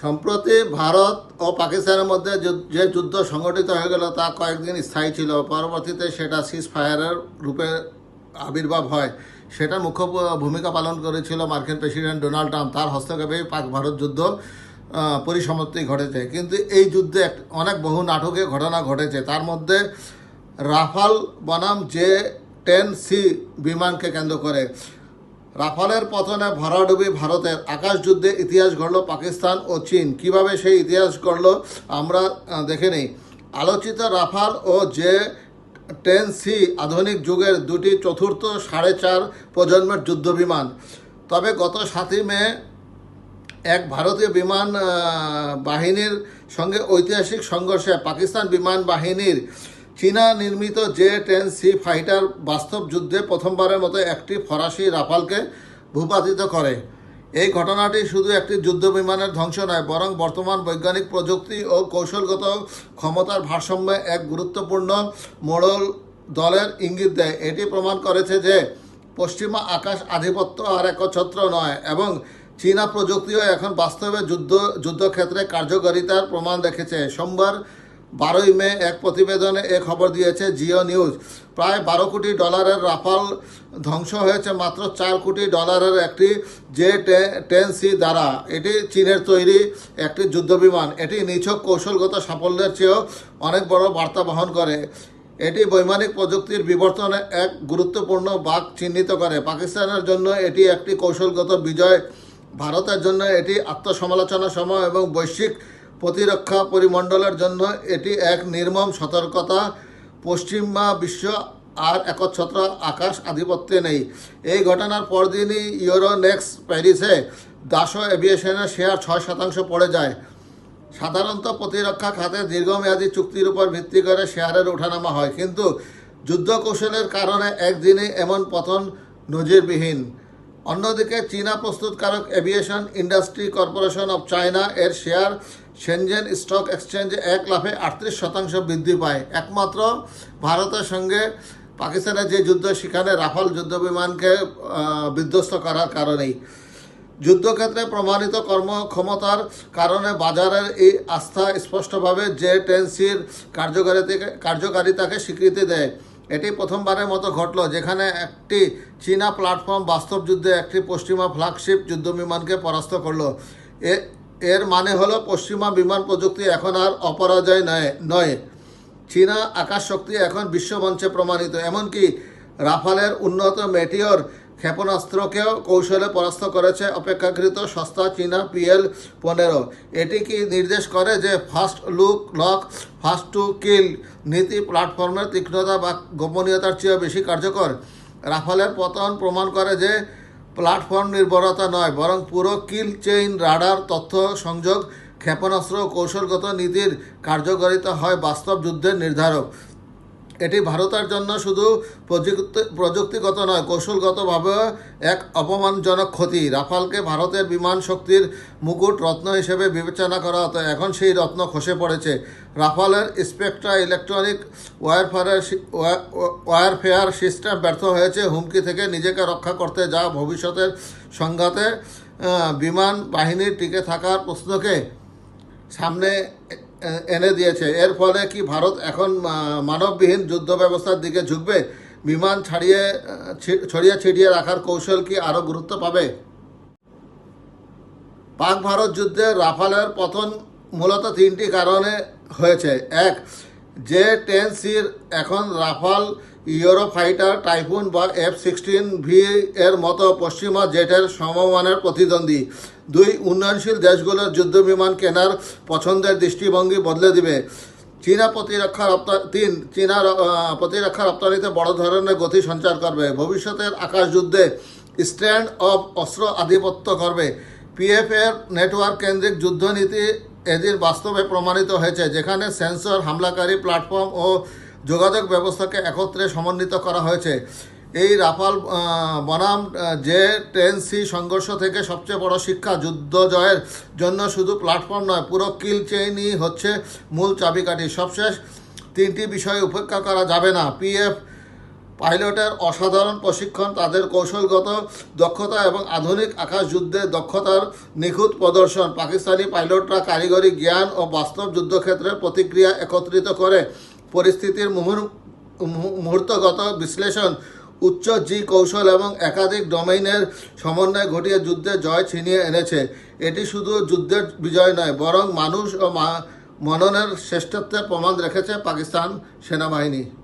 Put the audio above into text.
সম্প্রতি ভারত ও পাকিস্তানের মধ্যে যে যুদ্ধ সংগঠিত হয়ে গেল তা কয়েকদিন স্থায়ী ছিল। পরবর্তীতে সেটা সিজ ফায়ারের রূপে আবির্ভাব হয়। সেটা মুখ্য ভূমিকা পালন করেছিল মার্কিন প্রেসিডেন্ট ডোনাল্ড ট্রাম্প। তার হস্তক্ষেপে পাক ভারত যুদ্ধ পরিসমাপ্তি ঘটেছে। কিন্তু এই যুদ্ধে অনেক বহু নাটকীয় ঘটনা ঘটেছে। তার মধ্যে রাফাল বনাম যে টেন সি বিমানকে কেন্দ্র করে। রাফালের পতনে ভরাডুবি ভারতের আকাশ যুদ্ধে ইতিহাস গড়ল পাকিস্তান ও চীন। কীভাবে সেই ইতিহাস গড়ল, আমরা দেখে নিই। আলোচিত রাফাল ও যে টেন সি আধুনিক যুগের দুটি চতুর্থ সাড়ে চার প্রজন্মের যুদ্ধ বিমান তবে গত সাতই মে এক ভারতীয় বিমান বাহিনীর সঙ্গে ঐতিহাসিক সংঘর্ষে পাকিস্তান বিমান বাহিনীর চীনা নির্মিত জে টেন সি ফাইটার বাস্তব যুদ্ধে প্রথমবারের মতো একটি ফরাসি রাফালকে ভূপাতিত করে। এই ঘটনাটি শুধু একটি যুদ্ধ বিমানের ধ্বংস নয়, বরং বর্তমান বৈজ্ঞানিক প্রযুক্তি ও কৌশলগত ক্ষমতার ভারসাম্যে এক গুরুত্বপূর্ণ মোড়ল দলের ইঙ্গিত দেয়। এটি প্রমাণ করেছে যে পশ্চিমা আকাশ আধিপত্য আর একচ্ছত্র নয়, এবং চীনা প্রযুক্তিও এখন বাস্তবে যুদ্ধ, যুদ্ধক্ষেত্রে কার্যকারিতার প্রমাণ দেখেছে সোমবার বারোই মে এক প্রতিবেদনে এ খবর দিয়েছে জিও নিউজ। প্রায় বারো কোটি ডলারের রাফাল ধ্বংস হয়েছে, মাত্র চার কোটি ডলারের একটি জে টেন সি দ্বারা। এটি চীনের তৈরি একটি যুদ্ধবিমান। এটি নিছক কৌশলগত সাফল্যের চেয়েও অনেক বড় বার্তা বহন করে। এটি বৈমানিক প্রযুক্তির বিবর্তনে এক গুরুত্বপূর্ণ বাক চিহ্নিত করে। পাকিস্তানের জন্য এটি একটি কৌশলগত বিজয়। ভারতের জন্য এটি আত্মসমালোচনা সময় এবং বৈশ্বিক প্রতিরক্ষা পরিমণ্ডলের জন্য এটি এক নির্মম সতর্কতা। পশ্চিমা বিশ্ব আর একচ্ছত্র আকাশ আধিপত্যে নেই। এই ঘটনার পরদিনই ইউরোনেক্স প্যারিসে দাসো এভিয়েশনের শেয়ার ছয় শতাংশ পড়ে যায়। সাধারণত প্রতিরক্ষা খাতে দীর্ঘমেয়াদী চুক্তির উপর ভিত্তি করে শেয়ারের ওঠানামা হয়, কিন্তু যুদ্ধ কৌশলের কারণে একদিনে এমন পতন নজিরবিহীন। অন্যদিকে চীনা প্রস্তুতকারক Aviation Industry Corporation of China এর শেয়ার সেনজেন স্টক এক্সচেঞ্জে এক লাফে আটত্রিশ শতাংশ বৃদ্ধি পায়। একমাত্র ভারতের সঙ্গে পাকিস্তানের যে যুদ্ধ, সেখানে রাফাল যুদ্ধ বিমানকে বিধ্বস্ত করার কারণেই। যুদ্ধক্ষেত্রে প্রমাণিত কর্মক্ষমতার কারণে বাজারের এই আস্থা স্পষ্টভাবে জে টেন্সির কার্যকারিতাকে কার্যকারিতাকে স্বীকৃতি দেয়। এটি প্রথমবারের মতো ঘটল, যেখানে একটি চীনা প্ল্যাটফর্ম বাস্তব যুদ্ধে একটি পশ্চিমা ফ্ল্যাগশিপ যুদ্ধবিমানকে পরাস্ত করল। এর মানে হলো পশ্চিমা বিমান প্রযুক্তি এখন আর অপরাজয় নয় নয়। চীনা আকাশ শক্তি এখন বিশ্বমঞ্চে প্রমাণিত, এমনকি রাফালের উন্নত মেটিওর ক্ষেপণাস্ত্রকেও কৌশলে পরাস্ত করেছে অপেক্ষাকৃত সস্তা চীনা পিএল পনেরো। এটি কি নির্দেশ করে যে first look, lock first to kill নীতি প্ল্যাটফর্মের তীক্ষ্ণতা বা গোপনীয়তার চেয়েও বেশি কার্যকর? রাফালের পতন প্রমাণ করে যে প্ল্যাটফর্ম নির্ভরতা নয়, বরং পুরো কিল চেইন, রাডার, তথ্য সংযোগ, ক্ষেপণাস্ত্র কৌশলগত নীতির কার্যকারিতা হয় বাস্তব যুদ্ধের নির্ধারক। এটি ভারতের জন্য শুধু প্রযুক্তি প্রযুক্তিগত নয়, কৌশলগতভাবে এক অপমানজনক ক্ষতি। রাফালকে ভারতের বিমান শক্তির মুকুট রত্ন হিসেবে বিবেচনা করা হতো। এখন সেই রত্ন খসে পড়েছে। রাফালের স্পেকট্রা ইলেকট্রনিক ওয়ারফেয়ারের ওয়ারফেয়ার সিস্টেম ব্যর্থ হয়েছে। হুমকি থেকে নিজেকে রক্ষা করতে যা ভবিষ্যতের সংঘাতে বিমান বাহিনীর টিকে থাকার প্রশ্নকে সামনে এনে দিয়েছে। এর ফলে কি ভারত এখন মানববিহীন যুদ্ধ ব্যবস্থার দিকে ঝুঁকবে? বিমান ছাড়িয়ে ছড়িয়ে ছিটিয়ে রাখার কৌশল কি আরও গুরুত্ব পাবে? পাক ভারত যুদ্ধে রাফালের পতন মূলত তিনটি কারণে হয়েছে। এক যে টেন সির এখন রাফাল ইউরো ফাইটার টাইফুন বা এফ সিক্সটিন ভি এর মতো পশ্চিমা জেটের সমমানের প্রতিদ্বন্দ্বী। দুই উন্নয়নশীল দেশগুলোর যুদ্ধ বিমান কেনার পছন্দের দৃষ্টিভঙ্গি বদলে দিবে। চীনা প্রতিরক্ষা রপ্তানি তিন, চীনা প্রতিরক্ষা রপ্তানিতে বড় ধরনের গতি সঞ্চার করবে। ভবিষ্যতের আকাশ যুদ্ধে স্ট্যান্ড অফ অস্ত্র আধিপত্য করবে। পিএফ এর নেটওয়ার্ক কেন্দ্রিক যুদ্ধনীতি এদিন বাস্তবে প্রমাণিত হয়েছে, যেখানে সেন্সর, হামলাকারী প্ল্যাটফর্ম ও যোগাযোগ ব্যবস্থাকে একত্রে সমন্বিত করা হয়েছে। এই রাফাল বনাম যে টেন সি সংঘর্ষ থেকে সবচেয়ে বড় শিক্ষা যুদ্ধ জয়ের জন্য শুধু প্ল্যাটফর্ম নয়, পুরো কিল চেইনই হচ্ছে মূল চাবিকাঠি। সবশেষ তিনটি বিষয় উপেক্ষা করা যাবে না। পিএফ পাইলটের অসাধারণ প্রশিক্ষণ, তাদের কৌশলগত দক্ষতা এবং আধুনিক আকাশ যুদ্ধে দক্ষতার নিখুঁত প্রদর্শন পাকিস্তানি পাইলটরা কারিগরি জ্ঞান ও বাস্তব যুদ্ধক্ষেত্রের প্রতিক্রিয়া একত্রিত করে। পরিস্থিতির মুহুর- মুহূর্তগত বিশ্লেষণ, উচ্চ জি কৌশল এবং একাধিক ডোমেইনের সমন্বয় ঘটিয়ে যুদ্ধে জয় ছিনিয়ে এনেছে। এটি শুধু যুদ্ধের বিজয় নয়, বরং মানুষ ও মননের শ্রেষ্ঠত্বের প্রমাণ রেখেছে পাকিস্তান সেনাবাহিনী।